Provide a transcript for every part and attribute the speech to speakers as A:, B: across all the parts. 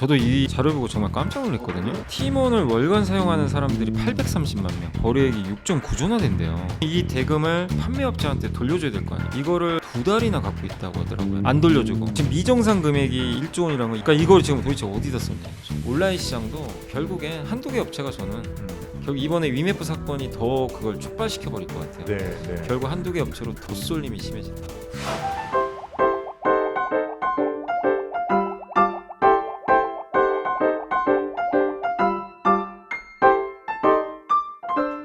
A: 저도 이 자료 보고 정말 깜짝 놀랐거든요. 팀원을 월간 사용하는 사람들이 830만 명, 거래액이 6.9조나 된대요. 이 대금을 판매업자한테 돌려줘야 될 거 아니에요. 이거를 두 달이나 갖고 있다고 하더라고요. 안 돌려주고 지금 미정상 금액이 1조 원이라는 거, 그러니까 이걸 지금 도대체 어디다 썼냐. 온라인 시장도 결국엔 한두 개 업체가 저는
B: 음.
A: 결국 이번에 위메프 사건이 더 그걸 촉발시켜 버릴 것 같아요.
B: 네, 네.
A: 결국 한두 개 업체로 덧쏠림이 심해진다.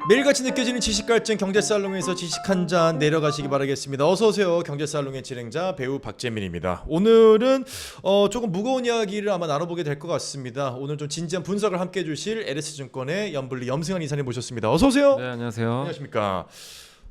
B: 매일같이 느껴지는 지식 갈증 경제 살롱에서 지식 한 잔 내려가시기 바라겠습니다. 어서 오세요. 경제 살롱의 진행자 배우 박재민입니다. 오늘은 어, 조금 무거운 이야기를 아마 나눠보게 될 것 같습니다. 오늘 좀 진지한 분석을 함께 해주실 LS증권의 염블리 염승환 이사님 모셨습니다. 어서 오세요.
A: 네 안녕하세요.
B: 안녕하십니까.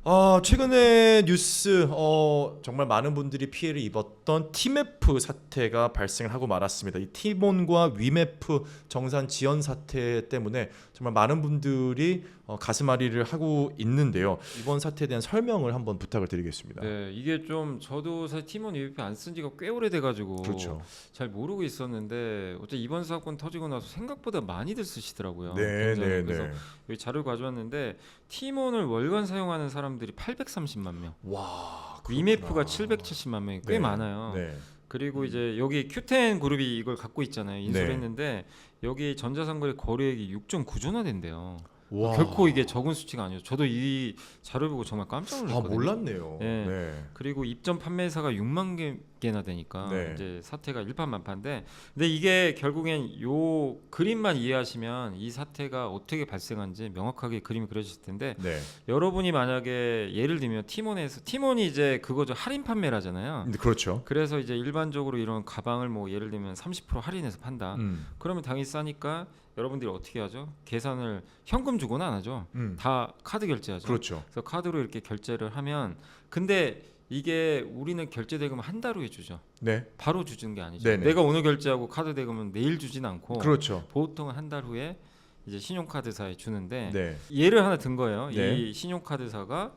B: 아 최근에 뉴스 어, 정말 많은 분들이 피해를 입었던 티메프 사태가 발생을 하고 말았습니다. 이 티몬과 위메프 정산 지연 사태 때문에 정말 많은 분들이 어, 가슴앓이를 하고 있는데요. 이번 사태에 대한 설명을 한번 부탁을 드리겠습니다.
A: 네 이게 좀 저도 사실 팀원 UFP 안 쓴 지가 꽤 오래돼가지고
B: 그렇죠.
A: 잘 모르고 있었는데 어째 이번 사건 터지고 나서 생각보다 많이들 쓰시더라고요.
B: 네. 네,
A: 그래서
B: 네.
A: 여기 자료 가져왔는데 팀원을 월간 사용하는 사람들이 830만 명,
B: 와.
A: 위메프가
B: 그렇구나.
A: 770만 명이 꽤
B: 네,
A: 많아요.
B: 네.
A: 그리고 이제 여기 Q10 그룹이 이걸 갖고 있잖아요. 인수를
B: 네.
A: 했는데 여기 전자상거래 거래액이 6.9조나 된대요.
B: 와.
A: 결코 이게 적은 수치가 아니에요. 저도 이 자료 보고 정말 깜짝
B: 아
A: 놀랐거든요.
B: 몰랐네요.
A: 네.
B: 네.
A: 그리고 입점 판매사가 6만 개, 개나 되니까
B: 네.
A: 이제 사태가 일파만파인데 근데 이게 결국엔 요 그림만 이해하시면 이 사태가 어떻게 발생한지 명확하게 그림이 그려질 텐데
B: 네.
A: 여러분이 만약에 예를 들면 팀원에서 팀원이 이제 그거죠 할인 판매를 하잖아요.
B: 근데 그렇죠.
A: 그래서 이제 일반적으로 이런 가방을 뭐 예를 들면 30% 할인해서 판다.
B: 음.
A: 그러면 당연히 싸니까 여러분들이 어떻게 하죠? 계산을 현금 주고는 안 하죠.
B: 음.
A: 다 카드 결제하죠.
B: 그렇죠.
A: 그래서 카드로 이렇게 결제를 하면 근데 이게 우리는 결제 대금 한 달 후에 주죠.
B: 네.
A: 바로 주는 게 아니죠.
B: 네네.
A: 내가 오늘 결제하고 카드 대금은 내일 주진 않고
B: 그렇죠.
A: 보통 한달 후에 이제 신용카드사에 주는데
B: 네.
A: 예를 하나 든 거예요.
B: 네.
A: 이 신용카드사가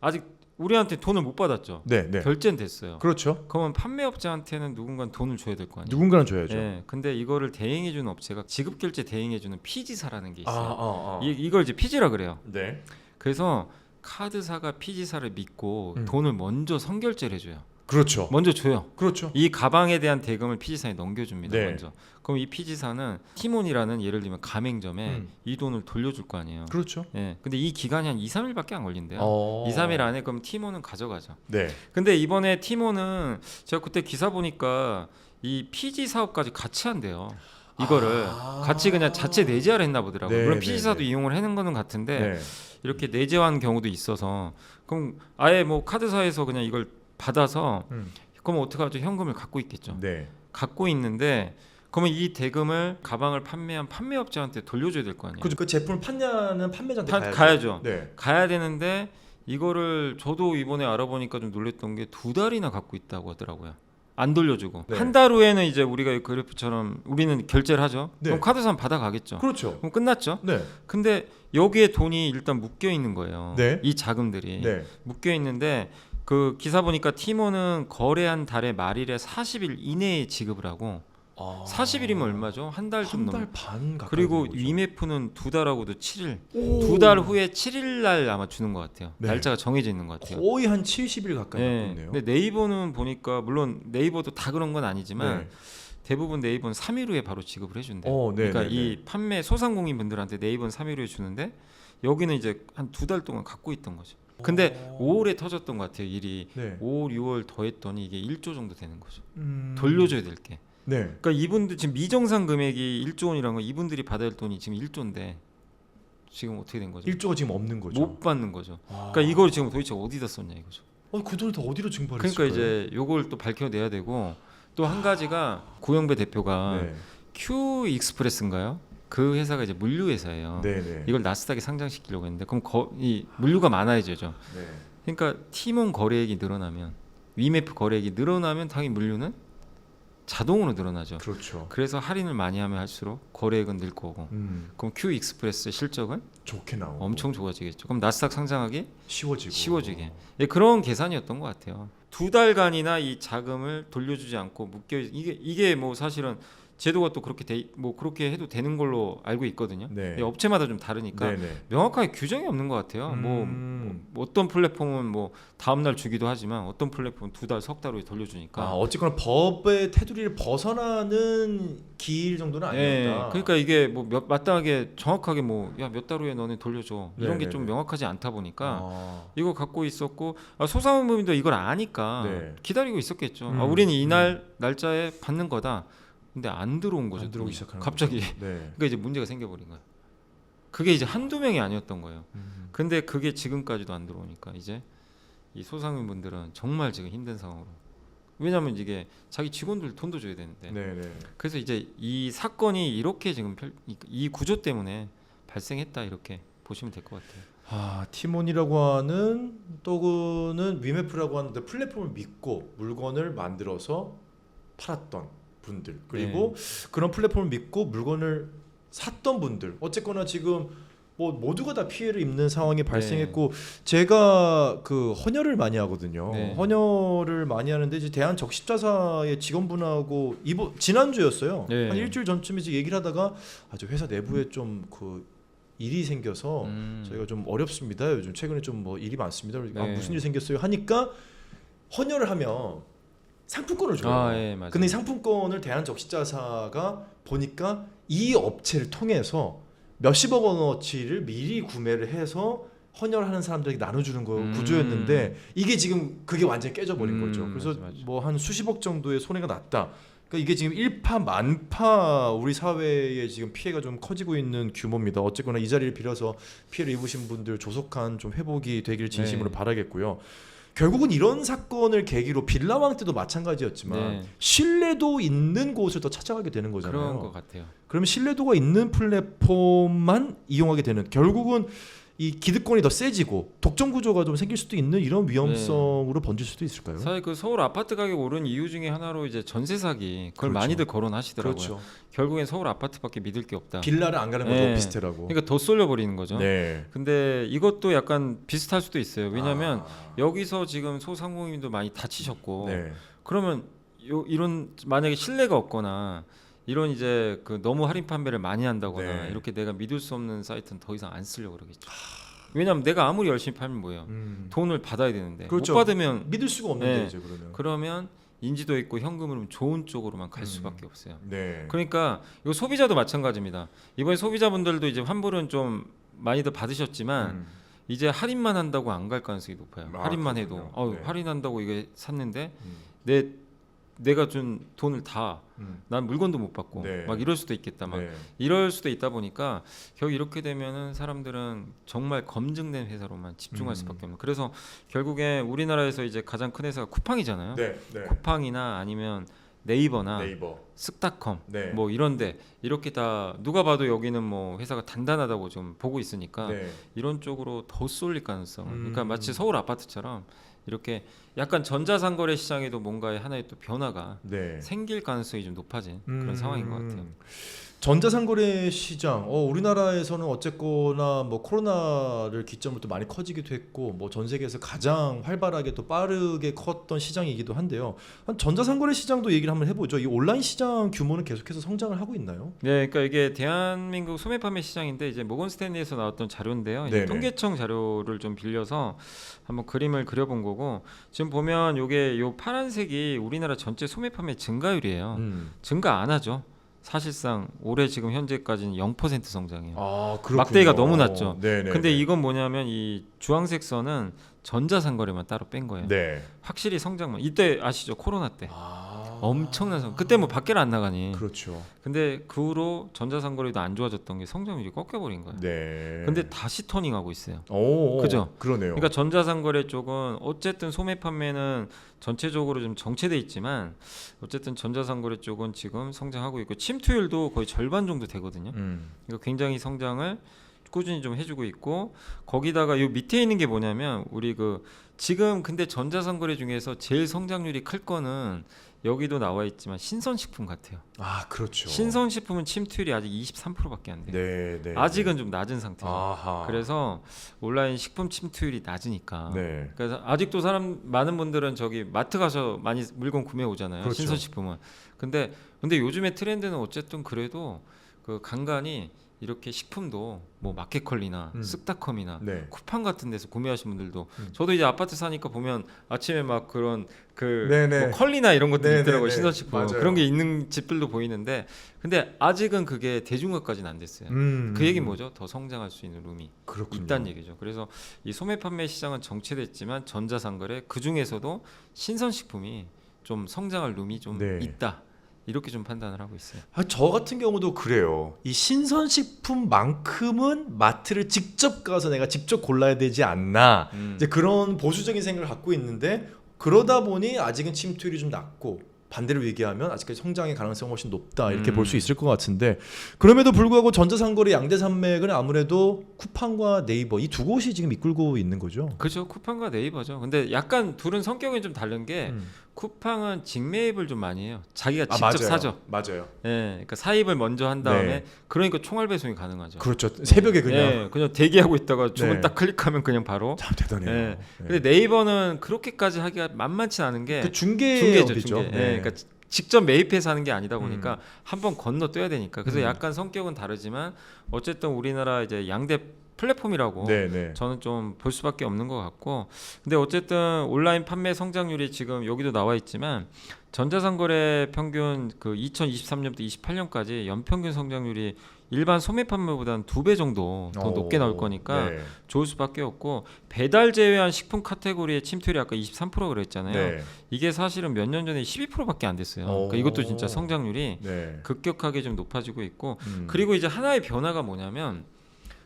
A: 아직 우리한테 돈을 못 받았죠.
B: 네, 네.
A: 결제는 됐어요.
B: 그렇죠.
A: 그러면 판매업자한테는 누군가 돈을 줘야 될 거 아니에요.
B: 누군가는 줘야죠.
A: 예. 근데 이거를 대행해 주는 업체가 지급 결제 대행해 주는 피지사라는 게
B: 아,
A: 있어요.
B: 아, 아.
A: 이, 이걸 이제 피지라 그래요.
B: 네.
A: 그래서 카드사가 피지사를 믿고
B: 음.
A: 돈을 먼저 선결제를 해줘요.
B: 그렇죠.
A: 먼저 줘요.
B: 그렇죠.
A: 이 가방에 대한 대금을 피지사에 넘겨줍니다.
B: 네.
A: 먼저. 그럼 이 피지사는 티몬이라는 예를 들면 가맹점에
B: 음.
A: 이 돈을 돌려줄 거 아니에요.
B: 그렇죠.
A: 예. 근데 이 기간이 한 2, 3일밖에 안 걸린대요.
B: 어.
A: 2, 3일 안에 그럼 티몬은 가져가죠.
B: 네.
A: 근데 이번에 티몬은 제가 그때 기사 보니까 이 피지 사업까지 같이 한대요. 이거를
B: 아.
A: 같이 그냥 자체 내재화를 했나 보더라고요.
B: 네,
A: 물론
B: 네,
A: 피지사도
B: 네.
A: 이용을 하는 거는 같은데
B: 네.
A: 이렇게 내재화한 경우도 있어서 그럼 아예 뭐 카드사에서 그냥 이걸 받아서
B: 음.
A: 그럼 어떡하죠? 현금을 갖고 있겠죠.
B: 네.
A: 갖고 있는데 그러면 이 대금을 가방을 판매한 판매업자한테 돌려줘야 될 거 아니에요.
B: 그, 그 제품을 판냐는 판매자한테
A: 파-
B: 가야죠.
A: 가야죠.
B: 네.
A: 가야 되는데 이거를 저도 이번에 알아보니까 좀 놀랬던 게 두 달이나 갖고 있다고 하더라고요. 안 돌려주고
B: 네.
A: 한 달 후에는 이제 우리가 이 그래프처럼 우리는 결제를 하죠.
B: 네.
A: 그럼 카드사는 받아가겠죠.
B: 그렇죠.
A: 그럼 끝났죠.
B: 네.
A: 근데 여기에 돈이 일단 묶여 있는 거예요.
B: 네.
A: 이 자금들이
B: 네.
A: 묶여 있는데 그 기사 보니까 티모는 거래한 달의 말일에 40일 이내에 지급을 하고
B: 아.
A: 40일이면 얼마죠? 한 달 좀 넘.
B: 한달반 가까이
A: 그리고
B: 되는 거죠.
A: 위메프는 두 달하고도 7일.
B: 오.
A: 두달 후에 7일 날 아마 주는 것 같아요.
B: 네.
A: 날짜가 정해져 있는 것 같아요.
B: 거의 한 70일 가까이
A: 네.
B: 갔네요.
A: 근데 네이버는 보니까 물론 네이버도 다 그런 건 아니지만
B: 네.
A: 대부분 네이버는 3일 후에 바로 지급을 해준대요.
B: 어, 네,
A: 그러니까
B: 네,
A: 이 판매 소상공인 분들한테 네이버는 3일 후에 주는데 여기는 이제 한 두 달 동안 갖고 있던 거죠. 근데
B: 오.
A: 5월에 터졌던 것 같아요. 일이
B: 네.
A: 5월, 6월 더했더니 이게 1조 정도 되는 거죠.
B: 음.
A: 돌려줘야 될 게.
B: 네.
A: 그러니까 이분들 지금 미정상 금액이 1조 원이라는 건 이분들이 받아야 할 돈이 지금 1조인데 지금 어떻게 된 거죠?
B: 일조가 지금 없는 거죠.
A: 못 받는 거죠.
B: 아.
A: 그러니까 이걸 지금 도대체 어디다 썼냐 이거죠.
B: 어, 그 돈을 다 어디로 증발했을까요?
A: 그러니까 이제 요걸 또 밝혀내야 되고 또 한 가지가 고영배 대표가
B: 네.
A: Q 익스프레스인가요? 그 회사가 이제 물류 회사예요.
B: 네, 네.
A: 이걸 나스닥에 상장시키려고 했는데 그럼 거, 이 물류가 많아야죠.
B: 네.
A: 그러니까 팀원 거래액이 늘어나면 위메프 거래액이 늘어나면 당연히 물류는 자동으로 늘어나죠.
B: 그렇죠.
A: 그래서 할인을 많이 하면 할수록 거래액은 늘 거고
B: 음.
A: 그럼 Q 익스프레스 실적은
B: 좋게 나오고
A: 엄청 좋아지겠죠. 그럼 나스닥 상장하기
B: 쉬워지고
A: 쉬워지게 예, 그런 계산이었던 것 같아요. 두 달간이나 이 자금을 돌려주지 않고 묶여 있- 이게 이게 뭐 사실은 제도가 또 그렇게 돼, 뭐 그렇게 해도 되는 걸로 알고 있거든요.
B: 네.
A: 이 업체마다 좀 다르니까
B: 네네.
A: 명확하게 규정이 없는 것 같아요. 뭐,
B: 음.
A: 뭐 어떤 플랫폼은 뭐 다음 날 주기도 하지만 어떤 플랫폼은 두 달, 석 달 후에 돌려주니까.
B: 아, 어쨌거나 법의 테두리를 벗어나는 기일 정도는
A: 예,
B: 아니었다.
A: 그러니까 이게 뭐 몇, 마땅하게 정확하게 뭐 야 몇 달 후에 너네 돌려줘 이런 게
B: 네네네.
A: 좀 명확하지 않다 보니까
B: 아.
A: 이거 갖고 있었고 아, 소상공인도 이걸 아니까
B: 네.
A: 기다리고 있었겠죠.
B: 음,
A: 아, 우리는 이날 날짜에 받는 거다. 근데 안 들어온 거죠.
B: 안 들어오기. 시작하는
A: 갑자기.
B: 거죠. 네.
A: 그러니까 이제 문제가 생겨버린 거야. 그게 이제 한두 명이 아니었던 거예요.
B: 음.
A: 근데 그게 지금까지도 안 들어오니까 이제 이 소상인 분들은 정말 지금 힘든 상황으로. 왜냐하면 이게 자기 직원들 돈도 줘야 되는데.
B: 네네.
A: 그래서 이제 이 사건이 이렇게 지금 펼- 이- 이 구조 때문에 발생했다 이렇게 보시면 될 것 같아요.
B: 아 티몬이라고 하는 또는 위메프라고 하는 그 플랫폼을 믿고 물건을 만들어서 팔았던 분들 그리고
A: 네.
B: 그런 플랫폼을 믿고 물건을 샀던 분들 어쨌거나 지금 뭐 모두가 다 피해를 입는 상황이 발생했고 제가 그 헌혈을 많이 하거든요.
A: 네.
B: 헌혈을 많이 하는데 이제 대한 적십자사의 직원분하고 이번 지난주였어요.
A: 네.
B: 한 일주일 전쯤에 이제 얘기를 하다가 아주 회사 내부에 좀 그 일이 생겨서
A: 음.
B: 저희가 좀 어렵습니다. 요즘 최근에 좀 뭐 일이 많습니다. 아,
A: 네.
B: 무슨 일 생겼어요? 하니까 헌혈을 하면 상품권을 줘요.
A: 아, 예, 맞아요.
B: 근데 이 상품권을 대한적십자사가 보니까 이 업체를 통해서 몇십억 원어치를 미리 구매를 해서 헌혈하는 사람들에게 나눠주는 거
A: 음.
B: 구조였는데 이게 지금 그게 완전히 깨져버린
A: 음,
B: 거죠. 그래서
A: 맞아, 맞아.
B: 뭐한 수십억 정도의 손해가 났다. 그러니까 이게 지금 일파만파 우리 사회에 지금 피해가 좀 커지고 있는 규모입니다. 어쨌거나 이 자리를 빌어서 피해를 입으신 분들 조속한 좀 회복이 되길 진심으로
A: 네.
B: 바라겠고요. 결국은 이런 사건을 계기로 빌라왕 때도 마찬가지였지만
A: 네.
B: 신뢰도 있는 곳을 더 찾아가게 되는
A: 그런
B: 거잖아요.
A: 것 같아요.
B: 그러면 신뢰도가 있는 플랫폼만 이용하게 되는 결국은 이 기득권이 더 세지고 독점 구조가 좀 생길 수도 있는 이런 위험성으로 번질 수도 있을까요?
A: 사실 그 서울 아파트 가격 오른 이유 중에 하나로 이제 전세 사기 그걸
B: 그렇죠.
A: 많이들 거론하시더라고요.
B: 그렇죠.
A: 결국엔 서울 아파트밖에 믿을 게 없다.
B: 빌라를 안 가는 거죠
A: 네.
B: 오피스텔하고.
A: 그러니까 더 쏠려 버리는 거죠.
B: 네.
A: 근데 이것도 약간 비슷할 수도 있어요. 왜냐하면
B: 아,
A: 여기서 지금 소상공인도 많이 다치셨고
B: 네.
A: 그러면 요, 이런 만약에 신뢰가 없거나 이런 이제 그 너무 할인 판매를 많이 한다거나
B: 네.
A: 이렇게 내가 믿을 수 없는 사이트는 더 이상 안 쓰려고 그러겠죠. 왜냐하면 내가 아무리 열심히 팔면 뭐예요.
B: 음.
A: 돈을 받아야 되는데
B: 그렇죠.
A: 못 받으면
B: 믿을 수가 없는데
A: 네.
B: 이제 그러면.
A: 그러면 인지도 있고 현금으로 좋은 쪽으로만 갈
B: 음.
A: 수밖에 없어요.
B: 네.
A: 그러니까 이거 소비자도 마찬가지입니다. 이번에 소비자분들도 이제 환불은 좀 많이들 받으셨지만
B: 음.
A: 이제 할인만 한다고 안 갈 가능성이 높아요.
B: 아,
A: 할인만
B: 그렇군요.
A: 해도 어,
B: 네.
A: 할인한다고 이게 샀는데
B: 음.
A: 내 내가 준 돈을 다난
B: 음.
A: 물건도 못 받고
B: 네.
A: 막 이럴 수도 있겠다 막
B: 네.
A: 이럴 수도 있다 보니까 결국 이렇게 되면은 사람들은 정말 검증된 회사로만 집중할
B: 음.
A: 수밖에 없는 그래서 결국에 우리나라에서 이제 가장 큰 회사가 쿠팡이잖아요
B: 네. 네.
A: 쿠팡이나 아니면 네이버나
B: 네이버.
A: 쓱닷컴
B: 네.
A: 뭐 이런데 이렇게 다 누가 봐도 여기는 뭐 회사가 단단하다고 좀 보고 있으니까
B: 네.
A: 이런 쪽으로 더 쏠릴 가능성. 은 그러니까
B: 음.
A: 마치 서울 아파트처럼 이렇게 약간 전자상거래 시장에도 뭔가의 하나의 또 변화가
B: 네.
A: 생길 가능성이 좀 높아진
B: 음.
A: 그런 상황인 것 같아요.
B: 전자상거래 시장, 어, 우리나라에서는 어쨌거나 뭐 코로나를 기점으로 또 많이 커지기도 했고, 뭐 전 세계에서 가장 활발하게 또 빠르게 컸던 시장이기도 한데요. 한 전자상거래 시장도 얘기를 한번 해보죠. 이 온라인 시장 규모는 계속해서 성장을 하고 있나요?
A: 네, 그러니까 이게 대한민국 소매 판매 시장인데 이제 모건 스탠리에서 나왔던 자료인데요.
B: 네네.
A: 통계청 자료를 좀 빌려서 한번 그림을 그려본 거고 지금 보면 요게 요 파란색이 우리나라 전체 소매 판매 증가율이에요.
B: 음.
A: 증가 안 하죠. 사실상 올해 지금 현재까지는 0% 성장이에요.
B: 아.
A: 막대기가 너무 낮죠.
B: 네네.
A: 근데 이건 뭐냐면 이 주황색 선은 전자상거래만 따로 뺀 거예요.
B: 네.
A: 확실히 성장만. 이때 아시죠? 코로나 때
B: 아.
A: 엄청난 성. 그때 뭐 밖에를 안 나가니.
B: 그렇죠.
A: 근데 그 후로 전자상거래도 안 좋아졌던 게 성장률이 꺾여버린 거예요.
B: 네.
A: 근데 다시 터닝하고 있어요.
B: 오,
A: 그죠?
B: 그러네요.
A: 그러니까 전자상거래 쪽은 어쨌든 소매 판매는 전체적으로 좀 정체돼 있지만 어쨌든 전자상거래 쪽은 지금 성장하고 있고 침투율도 거의 절반 정도 되거든요.
B: 음.
A: 이거 굉장히 성장을 꾸준히 좀 해주고 있고 거기다가 요 밑에 있는 게 뭐냐면 우리 그 지금 근데 전자상거래 중에서 제일 성장률이 클 거는 여기도 나와 있지만 신선식품 같아요.
B: 아 그렇죠.
A: 신선식품은 침투율이 아직 23%밖에 안 돼요.
B: 네, 네.
A: 아직은 좀 낮은 상태죠.
B: 아하.
A: 그래서 온라인 식품 침투율이 낮으니까.
B: 네.
A: 그래서 아직도 사람 많은 분들은 저기 마트 가서 많이 물건 구매 오잖아요.
B: 그렇죠.
A: 신선식품은. 근데 근데 요즘에 트렌드는 어쨌든 그래도 그 간간히 이렇게 식품도 뭐 마켓컬리나
B: 음.
A: 쓱닷컴이나
B: 네.
A: 쿠팡 같은 데서 구매하시는 분들도
B: 음.
A: 저도 이제 아파트 사니까 보면 아침에 막 그런 그
B: 네네.
A: 뭐 컬리나 이런 것들
B: 네네네.
A: 있더라고요 신선식품
B: 맞아요.
A: 그런 게 있는 집들도 보이는데 근데 아직은 그게 대중화까지는 안 됐어요.
B: 음.
A: 그 얘기는 뭐죠? 더 성장할 수 있는 룸이
B: 그렇군요.
A: 있다는 얘기죠. 그래서 이 소매 판매 시장은 정체됐지만 전자상거래 그 중에서도 신선식품이 좀 성장할 룸이 좀
B: 네.
A: 있다 이렇게 좀 판단을 하고 있어요.
B: 아, 저 같은 경우도 그래요. 이 신선식품만큼은 마트를 직접 가서 내가 직접 골라야 되지 않나.
A: 음.
B: 이제 그런 보수적인 생각을 갖고 있는데 그러다 보니 아직은 침투율이 좀 낮고 반대로 얘기하면 아직까지 성장의 가능성이 훨씬 높다 이렇게
A: 음.
B: 볼 수 있을 것 같은데 그럼에도 불구하고 전자상거래 양대 산맥은 아무래도 쿠팡과 네이버 이 두 곳이 지금 이끌고 있는 거죠.
A: 그죠 쿠팡과 네이버죠. 근데 약간 둘은 성격이 좀 다른 게
B: 음.
A: 쿠팡은 직매입을 좀 많이 해요. 자기가
B: 아,
A: 직접
B: 맞아요.
A: 사죠.
B: 맞아요.
A: 예, 그러니까 사입을 먼저 한 다음에
B: 네.
A: 그러니까 총알 배송이 가능하죠.
B: 그렇죠. 새벽에 그냥
A: 예, 그냥 대기하고 있다가 주문
B: 네.
A: 딱 클릭하면 그냥 바로.
B: 참 대단해요.
A: 예.
B: 네.
A: 근데 네이버는 그렇게까지 하기가 만만치 않은 게
B: 그 중개
A: 중개죠,
B: 업이죠.
A: 중개.
B: 네.
A: 예, 그러니까 지- 직접 매입해서 하는 게 아니다 보니까 한번 건너 떠야 되니까. 그래서
B: 음.
A: 약간 성격은 다르지만 어쨌든 우리나라 이제 양대 플랫폼이라고
B: 네, 네.
A: 저는 좀 볼 수밖에 없는 것 같고 근데 어쨌든 온라인 판매 성장률이 지금 여기도 나와 있지만 전자상거래 평균 그 2023년부터 28년까지 연평균 성장률이 일반 소매 판매보다는 두 배 정도 더
B: 오,
A: 높게 나올 거니까
B: 네.
A: 좋을 수밖에 없고 배달 제외한 식품 카테고리의 침투율이 아까 23% 그랬잖아요.
B: 네.
A: 이게 사실은 몇 년 전에 12%밖에 안 됐어요. 그러니까
B: 오.
A: 이것도 진짜 성장률이
B: 네.
A: 급격하게 좀 높아지고 있고
B: 음.
A: 그리고 이제 하나의 변화가 뭐냐면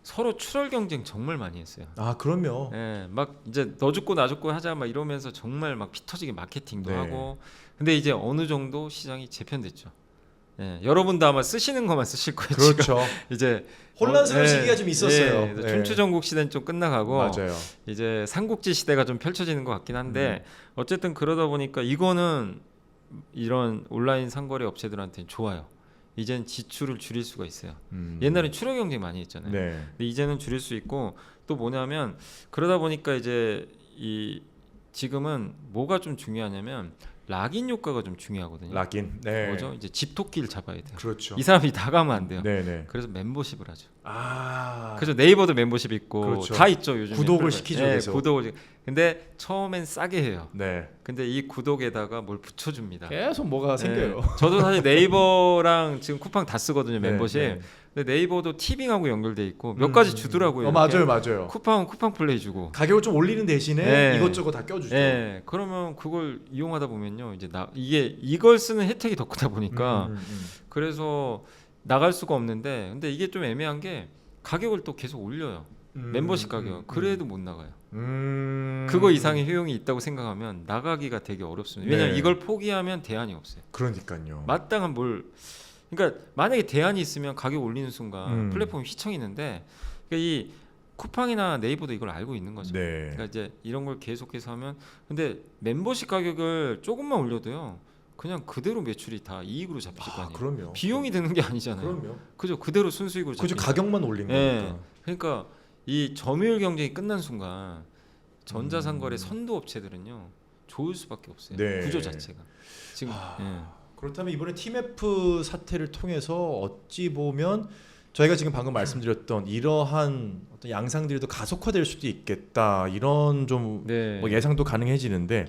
A: 서로 출혈 경쟁 정말 많이 했어요.
B: 아 그럼요.
A: 예, 막 이제 너 죽고 나 죽고 하자 막 이러면서 정말 막 피터지게 마케팅도
B: 네.
A: 하고 근데 이제 어느 정도 시장이 재편됐죠. 예, 여러분도 아마 쓰시는 것만 쓰실 거예요.
B: 그렇죠.
A: 이제
B: 혼란스러운
A: 어, 예,
B: 시기가 좀 있었어요.
A: 예,
B: 네.
A: 춘추 전국 시대는 좀 끝나가고
B: 맞아요.
A: 이제 삼국지 시대가 좀 펼쳐지는 것 같긴 한데
B: 음.
A: 어쨌든 그러다 보니까 이거는 이런 온라인 상거래 업체들한테는 좋아요. 이젠 지출을 줄일 수가 있어요.
B: 음.
A: 옛날엔 추력 경쟁 많이 했잖아요.
B: 네.
A: 근데 이제는 줄일 수 있고 또 뭐냐면 그러다 보니까 이제 이 지금은 뭐가 좀 중요하냐면 락인 효과가 좀 중요하거든요.
B: 락인. 네.
A: 뭐죠? 이제 집토끼를 잡아야 돼요.
B: 그렇죠.
A: 이 사람이 다 가면 안 돼요.
B: 네, 네.
A: 그래서 멤버십을 하죠.
B: 아.
A: 그래서 네이버도 멤버십 있고
B: 그렇죠.
A: 다 있죠 요즘.
B: 구독을 시키죠, 계속.
A: 구독을. 근데 처음엔 싸게 해요.
B: 네.
A: 근데 이 구독에다가 뭘 붙여줍니다.
B: 계속 뭐가 생겨요.
A: 네. 저도 사실 네이버랑 지금 쿠팡 다 쓰거든요
B: 네,
A: 멤버십.
B: 네.
A: 근데 네이버도 티빙하고 연결돼 있고 몇
B: 음.
A: 가지 주더라고요.
B: 어,
A: 이렇게.
B: 맞아요, 맞아요.
A: 쿠팡은 쿠팡 플레이 주고.
B: 가격을 좀 올리는 대신에
A: 네.
B: 이것저것 다 껴주죠.
A: 예. 그러면 그걸 이용하다 보면요. 이제 나 이게 이걸 쓰는 혜택이 더 크다 보니까
B: 음, 음, 음.
A: 그래서 나갈 수가 없는데 근데 이게 좀 애매한 게 가격을 또 계속 올려요.
B: 음,
A: 멤버십
B: 음,
A: 가격.
B: 음.
A: 그래도 못 나가요.
B: 음.
A: 그거 이상의 효용이 있다고 생각하면 나가기가 되게 어렵습니다. 왜냐면
B: 네.
A: 이걸 포기하면 대안이 없어요.
B: 그러니까요.
A: 마땅한 뭘 그러니까 만약에 대안이 있으면 가격 올리는 순간
B: 음.
A: 플랫폼이 휘청이는데 그러니까 이 쿠팡이나 네이버도 이걸 알고 있는 거죠.
B: 네.
A: 그러니까 이제 이런 걸 계속해서 하면 근데 멤버십 가격을 조금만 올려도요. 그냥 그대로 매출이 다 이익으로 잡힐 거
B: 아,
A: 아니에요.
B: 그럼요.
A: 비용이 드는 게 아니잖아요.
B: 그럼요.
A: 그죠? 그대로 순수익으로
B: 그죠
A: 잡히니까.
B: 가격만 올린
A: 예.
B: 거니까.
A: 그러니까 이 점유율 경쟁이 끝난 순간 전자상거래
B: 음.
A: 선도 업체들은요 좋을 수밖에 없어요.
B: 네.
A: 구조 자체가 지금
B: 아.
A: 예.
B: 그렇다면 이번에 팀F 사태를 통해서 어찌 보면 저희가 지금 방금 말씀드렸던 이러한 어떤 양상들이 더 가속화될 수도 있겠다 이런 좀
A: 네.
B: 뭐 예상도 가능해지는데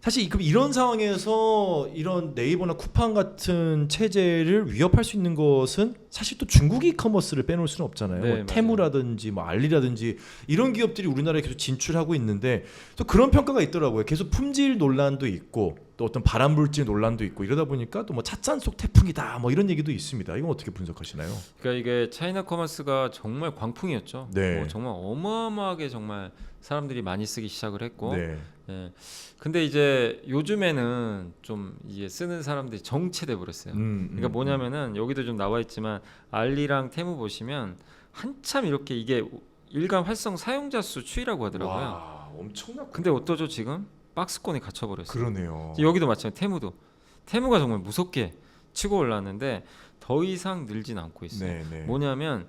B: 사실 그럼 이런 상황에서 이런 네이버나 쿠팡 같은 체제를 위협할 수 있는 것은 사실 또 중국 이커머스를 빼놓을 수는 없잖아요.
A: 네,
B: 뭐. 테무라든지 뭐 알리라든지 이런 기업들이 우리나라에 계속 진출하고 있는데 또 그런 평가가 있더라고요. 계속 품질 논란도 있고 또 어떤 발암 물질 논란도 있고 이러다 보니까 또 뭐 찻잔 속 태풍이다 뭐 이런 얘기도 있습니다. 이건 어떻게 분석하시나요?
A: 그러니까 이게 차이나 커머스가 정말 광풍이었죠.
B: 네.
A: 뭐 정말 어마어마하게 정말 사람들이 많이 쓰기 시작을 했고,
B: 네.
A: 예. 근데 이제 요즘에는 좀 이게 쓰는 사람들이 정체돼 버렸어요.
B: 음,
A: 그러니까
B: 음,
A: 뭐냐면은 여기도 좀 나와 있지만 알리랑 테무 보시면 한참 이렇게 이게 일간 활성 사용자 수 추이라고 하더라고요.
B: 와, 엄청나.
A: 근데 어떠죠 지금 박스권에 갇혀버렸어요.
B: 그러네요.
A: 여기도 마찬가지 테무도 테무가 정말 무섭게 치고 올랐는데 더 이상 늘진 않고 있어요.
B: 네, 네.
A: 뭐냐면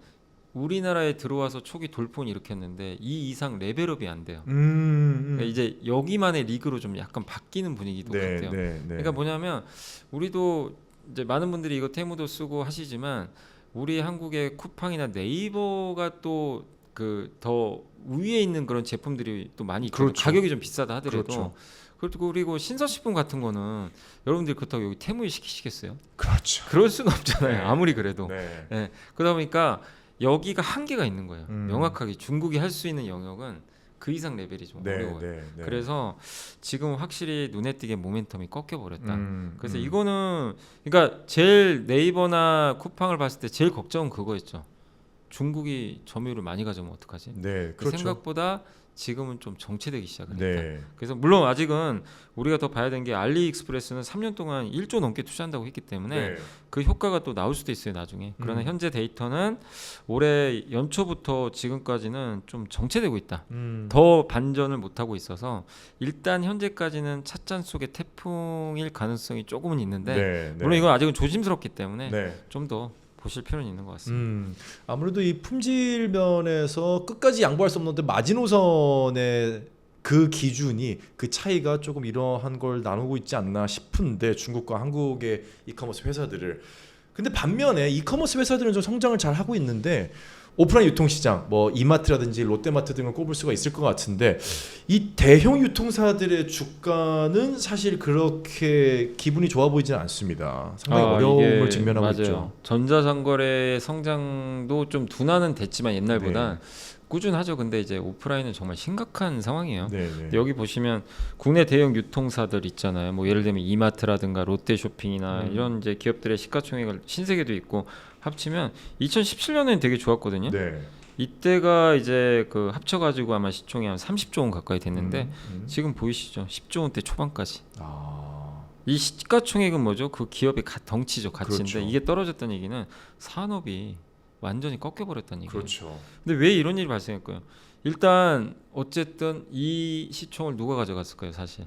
A: 우리나라에 들어와서 초기 돌풍 일으켰는데 이 이상 레벨업이 안 돼요.
B: 음, 음.
A: 그러니까 이제 여기만의 리그로 좀 약간 바뀌는 분위기도
B: 네,
A: 같아요.
B: 네, 네.
A: 그러니까 뭐냐면 우리도 이제 많은 분들이 이거 테무도 쓰고 하시지만 우리 한국의 쿠팡이나 네이버가 또 그 더 위에 있는 그런 제품들이 또 많이 있거든요.
B: 그렇죠.
A: 가격이 좀 비싸다 하더라도
B: 그렇죠.
A: 그리고 그리고 신서식품 같은 거는 여러분들이 그렇다고 여기 테무에 시키시겠어요?
B: 그렇죠.
A: 그럴 수는 없잖아요.
B: 네.
A: 아무리 그래도.
B: 네.
A: 예. 그러다 보니까 여기가 한계가 있는 거예요.
B: 음.
A: 명확하게 중국이 할 수 있는 영역은 그 이상 레벨이 좀
B: 네,
A: 어려워요.
B: 네, 네.
A: 그래서 지금 확실히 눈에 띄게 모멘텀이 꺾여 버렸다.
B: 음,
A: 그래서
B: 음.
A: 이거는 그러니까 제일 네이버나 쿠팡을 봤을 때 제일 걱정은 그거였죠. 중국이 점유율을 많이 가져오면 어떡하지?
B: 네,
A: 그
B: 그렇죠.
A: 생각보다 지금은 좀 정체되기 시작을 했다.
B: 네.
A: 그래서 물론 아직은 우리가 더 봐야 되는 게 알리익스프레스는 3년 동안 1조 넘게 투자한다고 했기 때문에
B: 네.
A: 그 효과가 또 나올 수도 있어요 나중에. 그러나
B: 음.
A: 현재 데이터는 올해 연초부터 지금까지는 좀 정체되고 있다.
B: 음.
A: 더 반전을 못 하고 있어서 일단 현재까지는 찻잔 속의 태풍일 가능성이 조금은 있는데
B: 네, 네.
A: 물론 이건 아직은 조심스럽기 때문에
B: 네.
A: 좀더 보실 필요는 있는 것 같습니다.
B: 음, 아무래도 이 품질 면에서 끝까지 양보할 수 없는데 마지노선의 그 기준이 그 차이가 조금 이러한 걸 나누고 있지 않나 싶은데 중국과 한국의 이커머스 회사들을 근데 반면에 이커머스 회사들은 좀 성장을 잘 하고 있는데 오프라인 유통시장 뭐 이마트라든지 롯데마트 등을 꼽을 수가 있을 것 같은데 이 대형 유통사들의 주가는 사실 그렇게 기분이 좋아 보이지는 않습니다. 상당히
A: 아,
B: 어려움을 직면하고
A: 맞아요.
B: 있죠.
A: 전자상거래의 성장도 좀 둔화는 됐지만 옛날보다
B: 네.
A: 꾸준하죠. 근데 이제 오프라인은 정말 심각한 상황이에요.
B: 네, 네.
A: 여기 보시면 국내 대형 유통사들 있잖아요. 뭐 예를 들면 이마트라든가 롯데쇼핑이나
B: 음.
A: 이런 이제 기업들의 시가총액을 신세계도 있고 합치면 2017년에는 되게 좋았거든요.
B: 네.
A: 이때가 이제 그 합쳐가지고 아마 시총이 한 30조 원 가까이 됐는데
B: 음, 음.
A: 지금 보이시죠? 10조 원대 초반까지.
B: 아,
A: 이 시가총액은 뭐죠? 그 기업의 가, 덩치죠, 가치인데
B: 그렇죠.
A: 이게 떨어졌다는 얘기는 산업이 완전히 꺾여버렸다는 얘기예요.
B: 그렇죠.
A: 근데 왜 이런 일이 발생했고요? 일단 어쨌든 이 시총을 누가 가져갔을까요, 사실?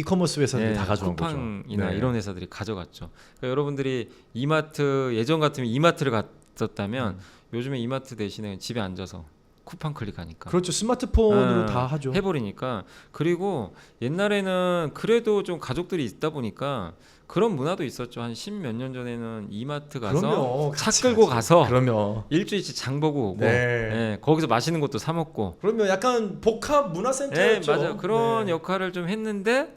B: 이커머스 회사들이
A: 네,
B: 다 가져온
A: 쿠팡이나
B: 거죠. 네.
A: 이런 회사들이 가져갔죠. 그러니까 여러분들이 이마트 예전 같으면 이마트를 갔었다면
B: 음.
A: 요즘에 이마트 대신에 집에 앉아서 쿠팡 클릭하니까
B: 그렇죠. 스마트폰으로
A: 아,
B: 다 하죠.
A: 해버리니까 그리고 옛날에는 그래도 좀 가족들이 있다 보니까 그런 문화도 있었죠. 한 십 몇 년 전에는 이마트 가서
B: 그럼요.
A: 차 끌고. 가서
B: 그러면
A: 일주일치 장 보고 오고
B: 네.
A: 예, 거기서 맛있는 것도 사 먹고
B: 그러면 약간 복합 문화
A: 예,
B: 센터였죠.
A: 맞아요. 그런
B: 네.
A: 역할을 좀 했는데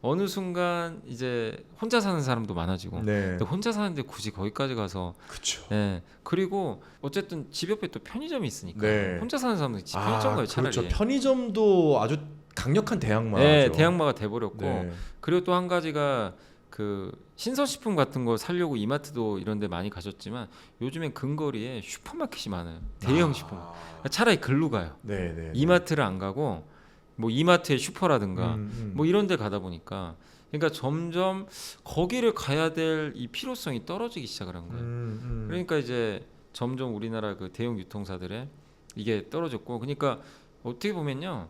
A: 어느 순간 이제 혼자 사는 사람도 많아지고
B: 네.
A: 근데 혼자 사는데 굳이 거기까지 가서
B: 그렇죠.
A: 예 그리고 어쨌든 집 옆에 또 편의점이 있으니까
B: 네.
A: 혼자 사는 사람들 집 편의점 가요 차라리
B: 그렇죠. 편의점도 아주 강력한 대항마죠.
A: 예 대형마가 돼버렸고
B: 네.
A: 그리고 또 한 가지가 그 신선식품 같은 거 살려고 이마트도 이런 데 많이 가셨지만 요즘엔 근거리에 슈퍼마켓이 많아요 대형
B: 아.
A: 식품 차라리 글로 가요
B: 네, 네.
A: 이마트를 안 가고 뭐 이마트의 슈퍼라든가
B: 음, 음.
A: 뭐 이런 데 가다 보니까 그러니까 점점 거기를 가야 될 이 필요성이 떨어지기 시작을 한 거예요.
B: 음, 음.
A: 그러니까 이제 점점 우리나라 그 대형 유통사들의 이게 떨어졌고 그러니까 어떻게 보면요.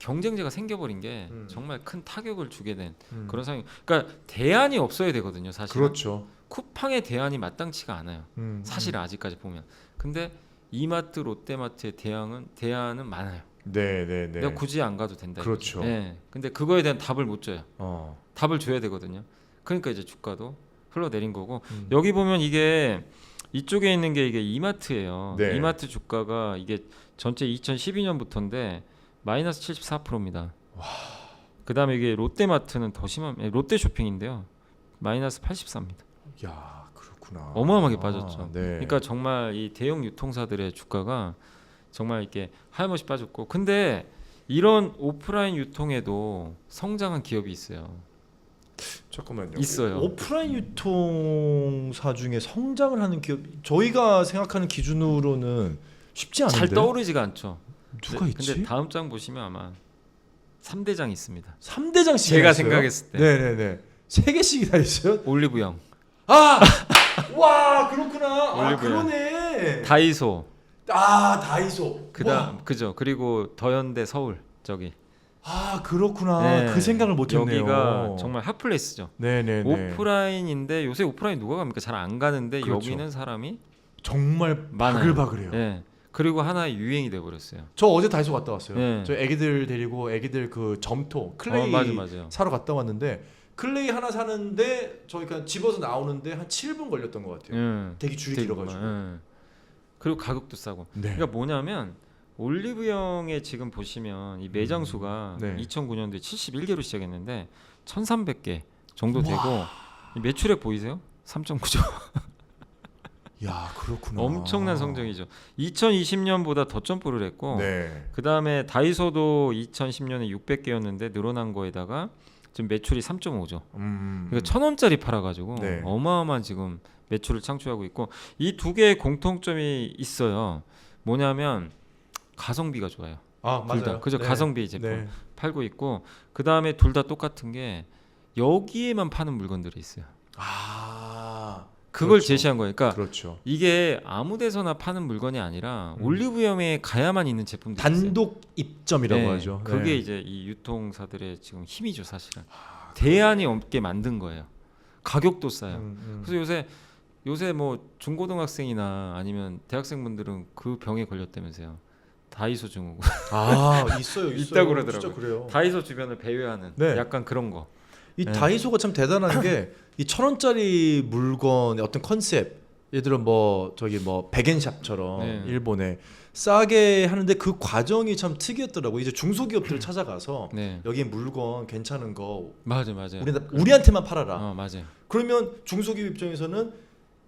A: 경쟁자가 생겨버린 게
B: 음.
A: 정말 큰 타격을 주게 된
B: 음.
A: 그런 상황. 그러니까 대안이 없어야 되거든요, 사실.
B: 그렇죠.
A: 쿠팡의 대안이 마땅치가 않아요.
B: 음,
A: 사실은 아직까지 보면. 근데 이마트, 롯데마트의 대안은 대안은 많아요.
B: 음. 네, 네, 네.
A: 내가 굳이 안 가도 된다.
B: 그렇죠.
A: 이거죠. 예. 근데 그거에 대한 답을 못 줘요.
B: 어.
A: 답을 줘야 되거든요. 그러니까 이제 주가도 흘러내린 거고
B: 음.
A: 여기 보면 이게 이쪽에 있는 게 이게 이마트예요.
B: 네.
A: 이마트 주가가 이게 전체 2012년부터인데 마이너스 74%입니다. 그다음에 이게 롯데마트는 더 심한 예, 롯데쇼핑인데요. 마이너스 84입니다.
B: 야, 그렇구나.
A: 어마어마하게 빠졌죠.
B: 네.
A: 그러니까 정말 이 대형 유통사들의 주가가 정말 이렇게 하염없이 빠졌고 근데 이런 오프라인 유통에도 성장한 기업이 있어요.
B: 잠깐만요.
A: 있어요.
B: 오프라인 유통사 중에 성장을 하는 기업 저희가 생각하는 기준으로는 쉽지 않은데.
A: 잘 떠오르지가 않죠.
B: 누가
A: 네,
B: 있지?
A: 근데 다음 장 보시면 아마 3대장 있습니다.
B: 3대장
A: 제가 생각했을 때
B: 네, 네, 네. 세 개씩 다 있어요?
A: 올리브영,
B: 아! 와, 그렇구나. 아,
A: 올리브영.
B: 그러네.
A: 다이소,
B: 아 다이소.
A: 그다음
B: 와.
A: 그죠. 그리고 더현대 서울 저기
B: 아 그렇구나.
A: 네.
B: 그 생각을 못했네요.
A: 여기가 정말 핫플레이스죠.
B: 네네네.
A: 오프라인인데 요새 오프라인 누가 갑니까? 잘 안 가는데
B: 그렇죠.
A: 여기는 사람이
B: 정말
A: 많아요.
B: 바글바글해요.
A: 예. 그리고 하나의 유행이 돼 버렸어요.
B: 저 어제 다이소 갔다 왔어요.
A: 네.
B: 저 애기들 데리고 애기들 그 점토 클레이
A: 어, 맞아 맞아요.
B: 사러 갔다 왔는데 클레이 하나 사는데 저희 그냥 집어서 나오는데 한 7분 걸렸던 것 같아요.
A: 예.
B: 되게 줄이 길어가지고.
A: 예. 그리고 가격도 싸고.
B: 네.
A: 그러니까 뭐냐면 올리브영에 지금 보시면 이 매장 수가
B: 네.
A: 2009년도에 71개로 시작했는데 1,300개 정도 되고 이 매출액 보이세요? 3.9조.
B: 야 그렇구나.
A: 엄청난 성적이죠. 2020년보다 더 점프를 했고
B: 네.
A: 그 다음에 다이소도 2010년에 600개였는데 늘어난 거에다가 지금 매출이 3.5조.
B: 음.
A: 그러니까 천 원짜리 팔아가지고
B: 네.
A: 어마어마한 지금 매출을 창출하고 있고 이 두 개의 공통점이 있어요. 뭐냐면 가성비가 좋아요. 아둘 다.
B: 맞아요.
A: 그죠?
B: 네.
A: 가성비 제품
B: 네.
A: 팔고 있고 그 다음에 둘 다 똑같은 게 여기에만 파는 물건들이 있어요.
B: 아
A: 그걸
B: 그렇죠.
A: 제시한 거예요. 그러니까
B: 그렇죠.
A: 이게 아무 데서나 파는 물건이 아니라
B: 음.
A: 올리브영에 가야만 있는 있어요.
B: 단독 입점이라고
A: 네,
B: 하죠. 네.
A: 그게 이제 이 유통사들의 지금 힘이죠, 사실은. 대안이 없게 만든 거예요. 가격도 싸요.
B: 음, 음.
A: 그래서 요새 요새 뭐 중고등학생이나 아니면 대학생분들은 그 병에 걸렸다면서요. 다이소 증후군.
B: 아 있어요, 있어요.
A: 그러더라고요.
B: 진짜 그래요.
A: 다이소 주변을 배회하는
B: 네.
A: 약간 그런 거.
B: 이
A: 네.
B: 다이소가 참 대단한 게 이 천 원짜리 물건의 어떤 컨셉 예를 들어 뭐 저기 뭐 백엔샵처럼
A: 네.
B: 일본에 싸게 하는데 그 과정이 참 특이했더라고. 이제 중소기업들을 찾아가서
A: 네.
B: 여기 물건 괜찮은 거
A: 맞아 맞아.
B: 우리 우리한테만 팔아라.
A: 어, 맞아요.
B: 그러면 중소기업 입장에서는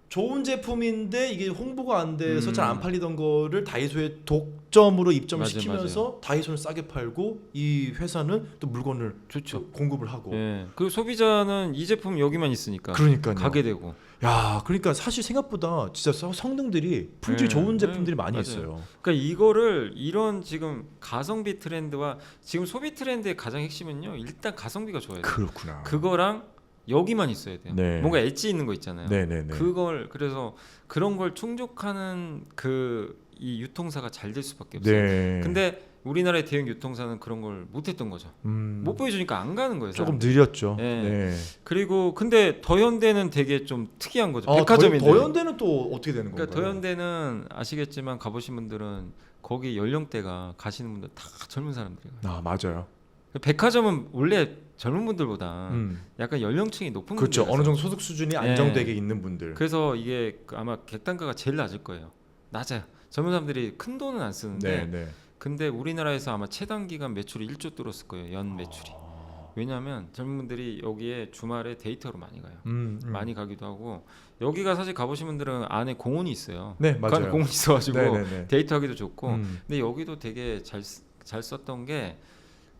B: 좋은 제품인데 이게 홍보가 안 돼서
A: 음.
B: 잘안 팔리던 거를 다이소에 독점으로 입점을
A: 맞아요,
B: 시키면서 다이소는 싸게 팔고 이 회사는 또 물건을
A: 좋죠.
B: 또 공급을 하고
A: 예. 그리고 소비자는 이 제품 여기만 있으니까
B: 그러니까요.
A: 가게 되고.
B: 야, 그러니까 사실 생각보다 진짜 성- 성능들이 품질
A: 네,
B: 좋은
A: 네,
B: 제품들이 많이
A: 맞아요.
B: 있어요.
A: 그러니까 이거를 이런 지금 가성비 트렌드와 지금 소비 트렌드의 가장 핵심은요. 일단 가성비가 좋아야 돼요.
B: 그렇구나.
A: 그거랑 여기만 있어야 돼요.
B: 네.
A: 뭔가 엣지 있는 거 있잖아요.
B: 네, 네, 네.
A: 그걸 그래서 그런 걸 충족하는 그 이 유통사가 잘 될 수밖에 없어요.
B: 네.
A: 근데 우리나라의 대형 유통사는 그런 걸 못했던 거죠.
B: 음,
A: 못 보여주니까 안 가는 거예요.
B: 조금
A: 사람들이.
B: 느렸죠.
A: 네.
B: 네.
A: 그리고 근데 더현대는 되게 좀 특이한 거죠.
B: 아,
A: 백화점인데.
B: 더, 더현대는 또 어떻게 되는 건가요?
A: 그러니까 더현대는 아시겠지만 가보신 분들은 거기 연령대가 가시는 분들 다 젊은 사람들이에요.
B: 아, 맞아요.
A: 백화점은 원래 젊은 분들보다
B: 음.
A: 약간 연령층이 높은
B: 그렇죠.
A: 분들
B: 어느 정도 소득 수준이 안정되게 있는 분들.
A: 그래서 이게 그 아마 객단가가 제일 낮을 거예요. 낮아요. 젊은 사람들이 큰 돈은 안 쓰는데
B: 네, 네.
A: 근데 우리나라에서 아마 최단 기간 매출이 1조 뚫었을 거예요. 연 매출이.
B: 아.
A: 왜냐하면 젊은 분들이 여기에 주말에 데이터로 많이 가요.
B: 음, 음.
A: 많이 가기도 하고 여기가 사실 가보신 분들은 안에 공원이 있어요.
B: 네,
A: 그
B: 맞아요.
A: 공원 있어가지고
B: 네, 네, 네.
A: 데이트하기도 좋고.
B: 음.
A: 근데 여기도 되게 잘 잘 썼던 게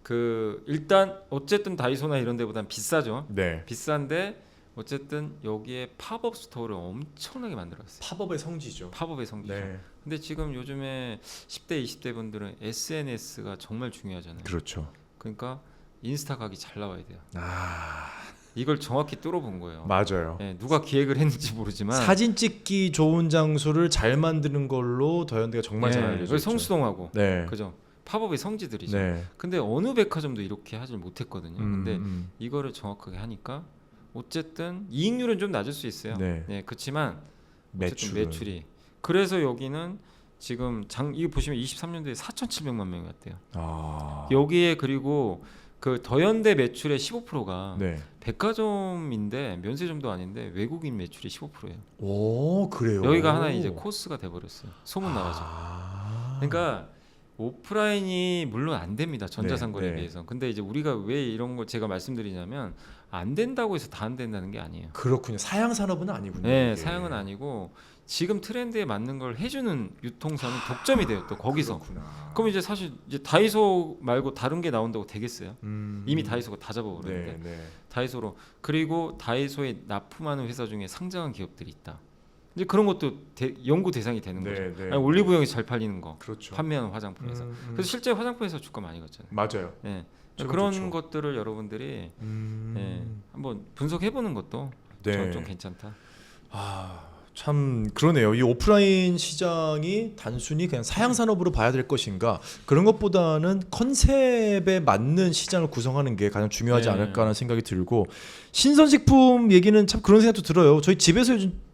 A: 그 일단 어쨌든 다이소나 이런 데보단 비싸죠.
B: 네.
A: 비싼데 어쨌든 여기에 팝업 스토어를 엄청나게 만들었어요.
B: 팝업의 성지죠.
A: 팝업의 성기죠.
B: 네.
A: 근데 지금 요즘에 10대, 20대 분들은 SNS가 정말 중요하잖아요.
B: 그렇죠.
A: 그러니까 인스타 각이 잘 나와야 돼요.
B: 아,
A: 이걸 정확히 뚫어본 거예요.
B: 맞아요.
A: 예, 누가 기획을 했는지 모르지만
B: 사진 찍기 좋은 장소를 잘 만드는 걸로 더현대가 정말 잘
A: 예,
B: 알려져
A: 그래서
B: 있죠.
A: 성수동하고
B: 네.
A: 그죠? 팝업의 성지들이죠.
B: 네.
A: 근데 어느 백화점도 이렇게 하질 못했거든요.
B: 음,
A: 근데
B: 음.
A: 이거를 정확하게 하니까 어쨌든 이익률은 좀 낮을 수 있어요.
B: 네.
A: 네, 그렇지만
B: 매출은.
A: 매출이 그래서 여기는 지금 장 이거 보시면 23년도에 4,700만 명이 왔대요.
B: 아.
A: 여기에 그리고 그 더현대 매출의 15%가
B: 네.
A: 백화점인데 면세점도 아닌데 외국인 매출이 15%예요.
B: 오, 그래요.
A: 여기가 하나 이제 코스가 돼 버렸어요. 소문 나가지고.
B: 아.
A: 그러니까 오프라인이 물론 안 됩니다 전자상거래에
B: 네, 네.
A: 비해서. 근데 이제 우리가 왜 이런 걸 제가 말씀드리냐면 안 된다고 해서 다 안 된다는 게 아니에요.
B: 그렇군요. 사양 산업은 아니군요.
A: 네,
B: 이게.
A: 사양은 아니고 지금 트렌드에 맞는 걸 해주는 유통사는 독점이 돼요. 또 거기서.
B: 그렇구나.
A: 그럼 이제 사실 이제 다이소 말고 다른 게 나온다고 되겠어요?
B: 음.
A: 이미 다이소가 다 잡아버렸는데
B: 네, 네.
A: 다이소로 그리고 다이소에 납품하는 회사 중에 상장한 기업들이 있다. 이제 그런 것도 대, 연구 대상이 되는 거죠.
B: 네, 네.
A: 아니, 올리브영이 잘 팔리는 거,
B: 그렇죠.
A: 판매하는 화장품에서.
B: 음, 음.
A: 그래서 실제 화장품에서 주가 많이 갔잖아요.
B: 맞아요.
A: 예. 그런
B: 좋죠.
A: 것들을 여러분들이
B: 음.
A: 예, 한번 분석해 보는 것도
B: 네.
A: 좀, 좀 괜찮다.
B: 아, 참 그러네요. 이 오프라인 시장이 단순히 그냥 사양 산업으로 봐야 될 것인가 그런 것보다는 컨셉에 맞는 시장을 구성하는 게 가장 중요하지
A: 네.
B: 않을까라는 생각이 들고 신선식품 얘기는 참 그런 생각도 들어요. 저희 집에서 요즘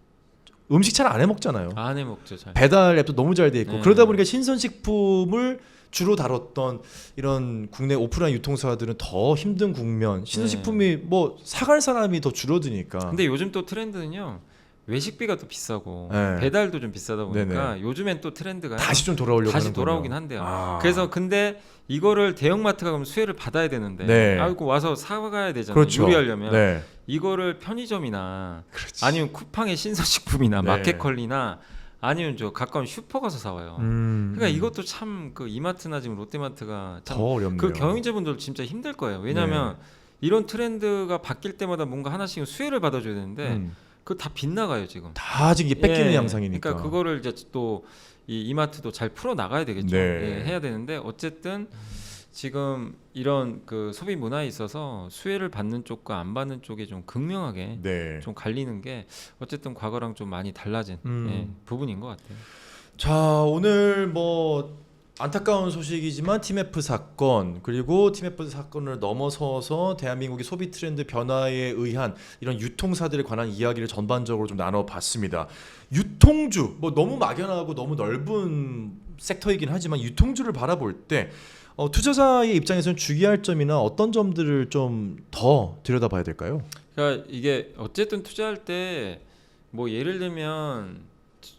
B: 음식 잘 안 해 먹잖아요.
A: 안 해 먹죠 잘.
B: 배달 앱도 너무 잘 돼 있고
A: 네.
B: 그러다 보니까 신선식품을 주로 다뤘던 이런 국내 오프라인 유통사들은 더 힘든 국면. 신선식품이 뭐 사갈 사람이 더 줄어드니까.
A: 네. 근데 요즘 또 트렌드는요. 외식비가 또 비싸고
B: 네.
A: 배달도 좀 비싸다 보니까 요즘엔 또 트렌드가
B: 다시 좀 돌아오려고
A: 다시
B: 하는군요.
A: 돌아오긴 한대요.
B: 아.
A: 그래서 근데 이거를 대형마트가 그럼 수혜를 받아야 되는데
B: 네.
A: 아이고 와서 사가야 되잖아요.
B: 그렇죠.
A: 요리하려면
B: 네.
A: 이거를 편의점이나
B: 그렇지.
A: 아니면 쿠팡의 신선식품이나
B: 네.
A: 마켓컬리나 아니면 저 가까운 슈퍼 가서 사와요.
B: 음,
A: 그러니까
B: 음.
A: 이것도 참 그 이마트나 지금 롯데마트가 더참
B: 어렵네요.
A: 그 경영자분들 진짜 힘들 거예요. 왜냐하면 이런 트렌드가 바뀔 때마다 뭔가 하나씩 수혜를 받아줘야 되는데
B: 음.
A: 그거 다 빗나가요 지금.
B: 다 지금 이게 뺏기는
A: 예,
B: 양상이니까.
A: 그러니까 그거를 이제 또 이 이마트도 잘 풀어 나가야 되겠죠.
B: 네.
A: 예, 해야 되는데 어쨌든 지금 이런 그 소비 문화에 있어서 수혜를 받는 쪽과 안 받는 쪽에 좀 극명하게
B: 네.
A: 좀 갈리는 게 어쨌든 과거랑 좀 많이 달라진
B: 음.
A: 예, 부분인 것 같아요.
B: 자 오늘 뭐 안타까운 소식이지만 팀F 사건 그리고 팀F 사건을 넘어서서 대한민국의 소비 트렌드 변화에 의한 이런 유통사들에 관한 이야기를 전반적으로 좀 나눠봤습니다. 유통주 뭐 너무 막연하고 너무 넓은 섹터이긴 하지만 유통주를 바라볼 때 어, 투자자의 입장에서는 주의할 점이나 어떤 점들을 좀 더 들여다봐야 될까요?
A: 그러니까 이게 어쨌든 투자할 때 뭐 예를 들면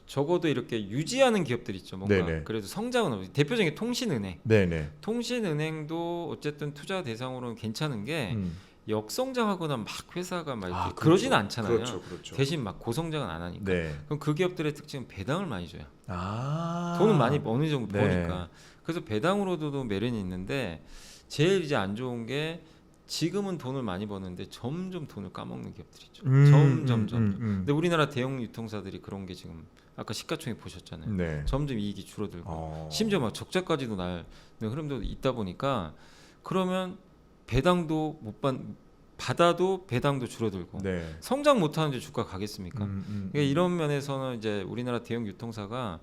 A: 적어도 이렇게 유지하는 기업들 있죠. 뭔가
B: 네네.
A: 그래도 성장은 없- 대표적인 게 통신은행.
B: 네네.
A: 통신은행도 어쨌든 투자 대상으로는 괜찮은 게
B: 음.
A: 역성장하거나 막 회사가 막
B: 아,
A: 그러진
B: 그렇죠.
A: 않잖아요.
B: 그렇죠, 그렇죠.
A: 대신 막 고성장은 안 하니까.
B: 네.
A: 그럼 그 기업들의 특징은 배당을 많이 줘요.
B: 아.
A: 돈은 많이 어느 정도
B: 네.
A: 버니까. 그래서 배당으로도 메리는 있는데 제일 이제 안 좋은 게 지금은 돈을 많이 버는데 점점 돈을 까먹는 기업들이 있죠.
B: 음,
A: 점점
B: 음,
A: 점점.
B: 음, 음.
A: 근데 우리나라 대형 유통사들이 그런 게 지금 아까 시가총액 보셨잖아요.
B: 네.
A: 점점 이익이 줄어들고
B: 어.
A: 심지어 막 적자까지도 나는 흐름도 있다 보니까 그러면 배당도 못 받, 받아도 배당도 줄어들고
B: 네.
A: 성장 못하는데 주가 가겠습니까?
B: 음, 음,
A: 그러니까 이런 면에서는 이제 우리나라 대형 유통사가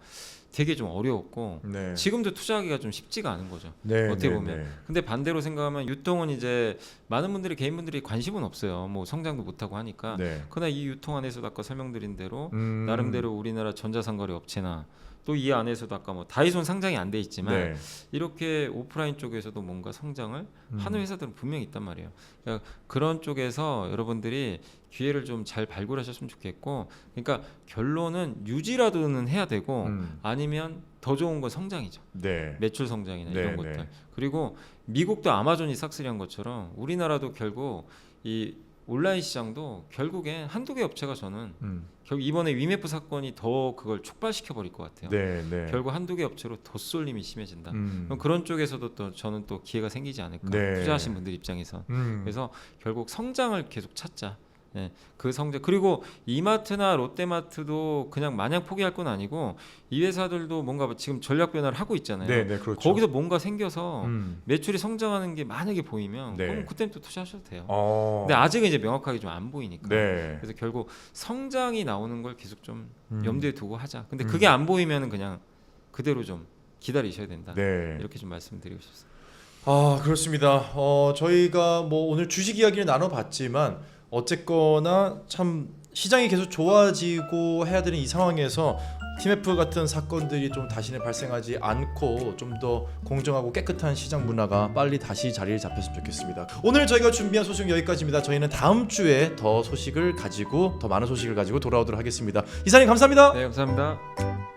A: 되게 좀 어려웠고
B: 네.
A: 지금도 투자하기가 좀 쉽지가 않은 거죠.
B: 네,
A: 어떻게
B: 네,
A: 보면.
B: 네.
A: 근데 반대로 생각하면 유통은 이제 많은 분들이 개인 분들이 관심은 없어요. 뭐 성장도 못 하고 하니까.
B: 네.
A: 그러나 이 유통 안에서도 아까 설명드린 대로
B: 음.
A: 나름대로 우리나라 전자상거래 업체나 또 이 안에서도 아까 뭐 다이소는 상장이 안 돼 있지만
B: 네.
A: 이렇게 오프라인 쪽에서도 뭔가 성장을
B: 음.
A: 하는 회사들은 분명히 있단 말이에요. 그러니까 그런 쪽에서 여러분들이 기회를 좀 잘 발굴하셨으면 좋겠고, 그러니까 결론은 유지라도는 해야 되고
B: 음.
A: 아니면 더 좋은 건 성장이죠.
B: 네.
A: 매출 성장이나
B: 네,
A: 이런
B: 네.
A: 것들. 그리고 미국도 아마존이 싹쓸이한 것처럼 우리나라도 결국 이 온라인 시장도 결국엔 한두 개 업체가 저는
B: 음.
A: 결국 이번에 위메프 사건이 더 그걸 촉발시켜 버릴 것 같아요.
B: 네, 네.
A: 결국 한두 개 업체로 더 쏠림이 심해진다.
B: 음.
A: 그럼 그런 쪽에서도 또 저는 또 기회가 생기지 않을까
B: 네.
A: 투자하신 분들 입장에서
B: 음.
A: 그래서 결국 성장을 계속 찾자. 네, 그 성장 그리고 이마트나 롯데마트도 그냥 마냥 포기할 건 아니고 이 회사들도 뭔가 지금 전략 변화를 하고 있잖아요.
B: 네, 네, 그렇죠.
A: 거기서 뭔가 생겨서
B: 음.
A: 매출이 성장하는 게 만약에 보이면
B: 네.
A: 그럼 그때는 또 투자하셔도 돼요.
B: 어.
A: 근데 아직은 이제 명확하게 좀 안 보이니까.
B: 네.
A: 그래서 결국 성장이 나오는 걸 계속 좀
B: 음.
A: 염두에 두고 하자. 근데
B: 음.
A: 그게 안 보이면은 그냥 그대로 좀 기다리셔야 된다.
B: 네.
A: 이렇게 좀 말씀드리고 싶습니다.
B: 아 그렇습니다. 어 저희가 뭐 오늘 주식 이야기를 나눠봤지만 어쨌거나 참 시장이 계속 좋아지고 해야 되는 이 상황에서 TMF 같은 사건들이 좀 다시는 발생하지 않고 좀 더 공정하고 깨끗한 시장 문화가 빨리 다시 자리를 잡혔으면 좋겠습니다. 오늘 저희가 준비한 소식 은 여기까지입니다. 저희는 다음 주에 더 소식을 가지고 더 많은 소식을 가지고 돌아오도록 하겠습니다. 이사님 감사합니다.
A: 네, 감사합니다.